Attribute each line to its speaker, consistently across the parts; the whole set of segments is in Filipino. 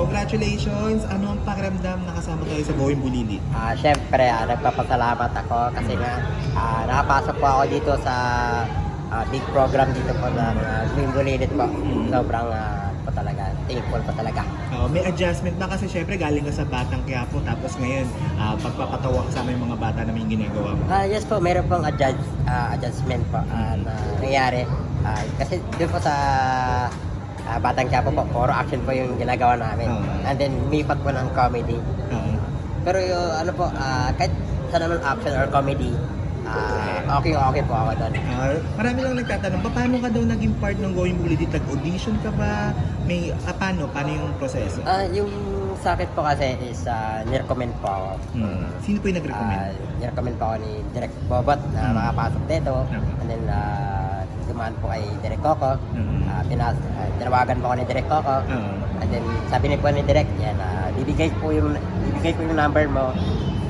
Speaker 1: Congratulations! Ano ang pakiramdam na kasama tayo sa Going Bulili?
Speaker 2: Ah, syempre, ah, nagpapasalamat ako kasi nga ah, nakapasok po ako dito sa ah, big program dito po ng uh, Bulilit po. Sobrang ah, po talaga, thankful po talaga.
Speaker 1: Oh, may adjustment ba kasi syempre galing ka sa Batang Quiapo tapos ngayon ah, pagpapatawa kasama yung mga bata na may ginagawa mo.
Speaker 2: Ah, yes po, meron pong adjust, ah, adjustment po ah, na nangyayari. Ah, kasi doon po sa ah, Batang Quiapo po, puro action po yung ginagawa namin.
Speaker 1: Oo.
Speaker 2: And then, mipag po ng comedy.
Speaker 1: Oo.
Speaker 2: Pero yung ano po, ah, kahit sa naman action or comedy, ah, okay okay po ako doon.
Speaker 1: Ah, marami lang nagtatanong, "Pa, paano ka daw naging part ng Going Bulili? Tag-audition ka ba? May, ah, paano? Paano yung proseso?
Speaker 2: Ah, yung sa akin po kasi is uh, nirecommend po ako.
Speaker 1: Hmm. Sino po yung nag-recommend?
Speaker 2: Ah, nirecommend po ako ni Direk Bobot na
Speaker 1: Hmm.
Speaker 2: makapasok dito.
Speaker 1: Okay.
Speaker 2: And then, uh, dumaan po kay Direk Coco.
Speaker 1: Hmm.
Speaker 2: Ah, pinas, ah, tinawagan po ako ni Direk Coco.
Speaker 1: Oo.
Speaker 2: And then, sabi ni po ni Direk, yan, ah, bibigay po yung, bibigay ko yung number mo.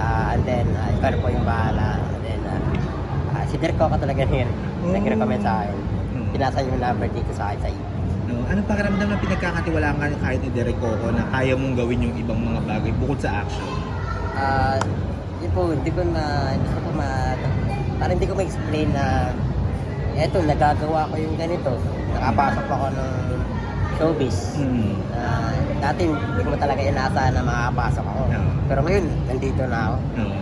Speaker 2: Ah, and then, uh, ikaw po yung bahala. And then, ah, ah, si Direk Coco talaga yun.
Speaker 1: Oh.
Speaker 2: Nag-recommend sa akin.
Speaker 1: Hmm.
Speaker 2: Pinasa yung number dito sa akin sa email.
Speaker 1: No, anong pakiramdam na pinagkakatiwalaan ka kahit ni Derek Coco na kaya mong gawin yung ibang mga bagay bukod sa action?
Speaker 2: Ah, yun po, hindi ko na, hindi ko po ma, parang hindi ko ma-explain na, eto, nagagawa ko yung ganito. Nakapasok ako ng showbiz.
Speaker 1: Hmm.
Speaker 2: Ah, dati hindi ko talaga inaasahan na makakapasok ako.
Speaker 1: Oo.
Speaker 2: Pero ngayon, nandito na ako.
Speaker 1: Oo.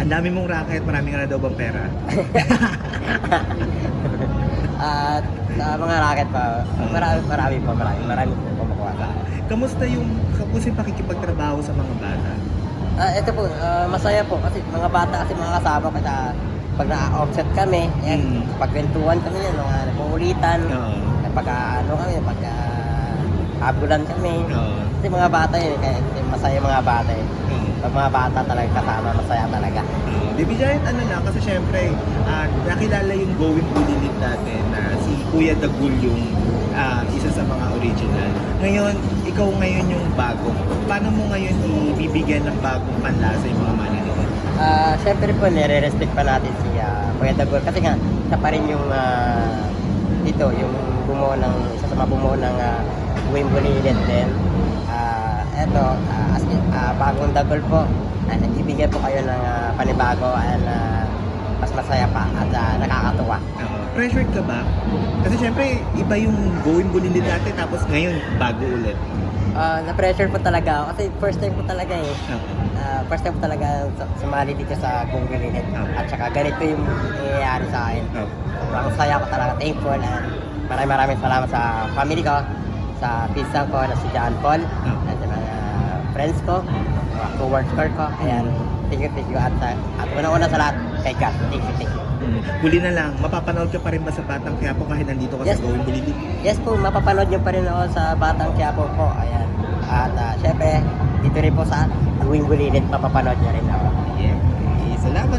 Speaker 1: Ang dami mong racket, marami ka na daw bang pera?
Speaker 2: At sa mga racket pa, marami, marami po, marami, marami po kumukuha sa.
Speaker 1: Kamusta yung, kamusta yung pakikipagtrabaho sa mga bata?
Speaker 2: Ah, ito po, ah, masaya po kasi mga bata kasi mga kasama ko sa pag na-offset kami, yan,
Speaker 1: Mm.
Speaker 2: pagkwentuhan kami yan, mga napuulitan,
Speaker 1: Oo.
Speaker 2: pag ano kami, pag uh, habulan kami.
Speaker 1: Oo.
Speaker 2: Kasi mga bata yun, kaya masaya mga bata yun.
Speaker 1: Oo.
Speaker 2: Pag mga bata talaga kasama, masaya talaga.
Speaker 1: Oo. Baby Giant, ano na, kasi syempre, ah, nakilala yung Going Bulilit natin na si Kuya Dagul yung ah, isa sa mga original. Ngayon, ikaw ngayon yung bagong. Paano mo ngayon ibibigyan ng bagong panlasa yung mga manonood?
Speaker 2: Ah, syempre po, nire-respect pa natin si ah, Kuya Dagol kasi nga, siya pa rin yung ah, ito, yung bumuo ng, isa sa mga bumuo ng uh, Wimbledon din. Ah, eto, ah, as ah, bagong Dagol po, uh, nagbibigay po kayo ng ah, panibago and ah, mas masaya pa at ah, nakakatuwa.
Speaker 1: Oo. pressured ka ba? Kasi syempre, iba yung Going Bulilit natin tapos ngayon, bago ulit.
Speaker 2: Ah, na-pressure po talaga ako kasi first time po talaga eh.
Speaker 1: Oo.
Speaker 2: Ah, first time talaga sa- sumali dito sa Gunggulinit. At saka ganito yung nangyayari sa akin.
Speaker 1: Oo.
Speaker 2: Sobrang saya ko talaga, thankful and maraming maraming salamat sa family ko, sa pinsan ko na si John Paul, at sa mga friends ko, mga co-worker ko. Ayan, thank you, thank you. At, uh, at una-una sa lahat, kay God. Thank you, thank you.
Speaker 1: Mm. Huli na lang, mapapanood ka pa rin ba sa Batang Quiapo kahit nandito ka
Speaker 2: Yes.
Speaker 1: sa Going Bulilit?
Speaker 2: Yes po, mapapanood niyo pa rin ako sa Batang Quiapo po. Ayan. At uh, syempre, dito rin po sa Tuwing Bulilit, mapapanood niyo rin ako.
Speaker 1: Yeah. Okay, salamat.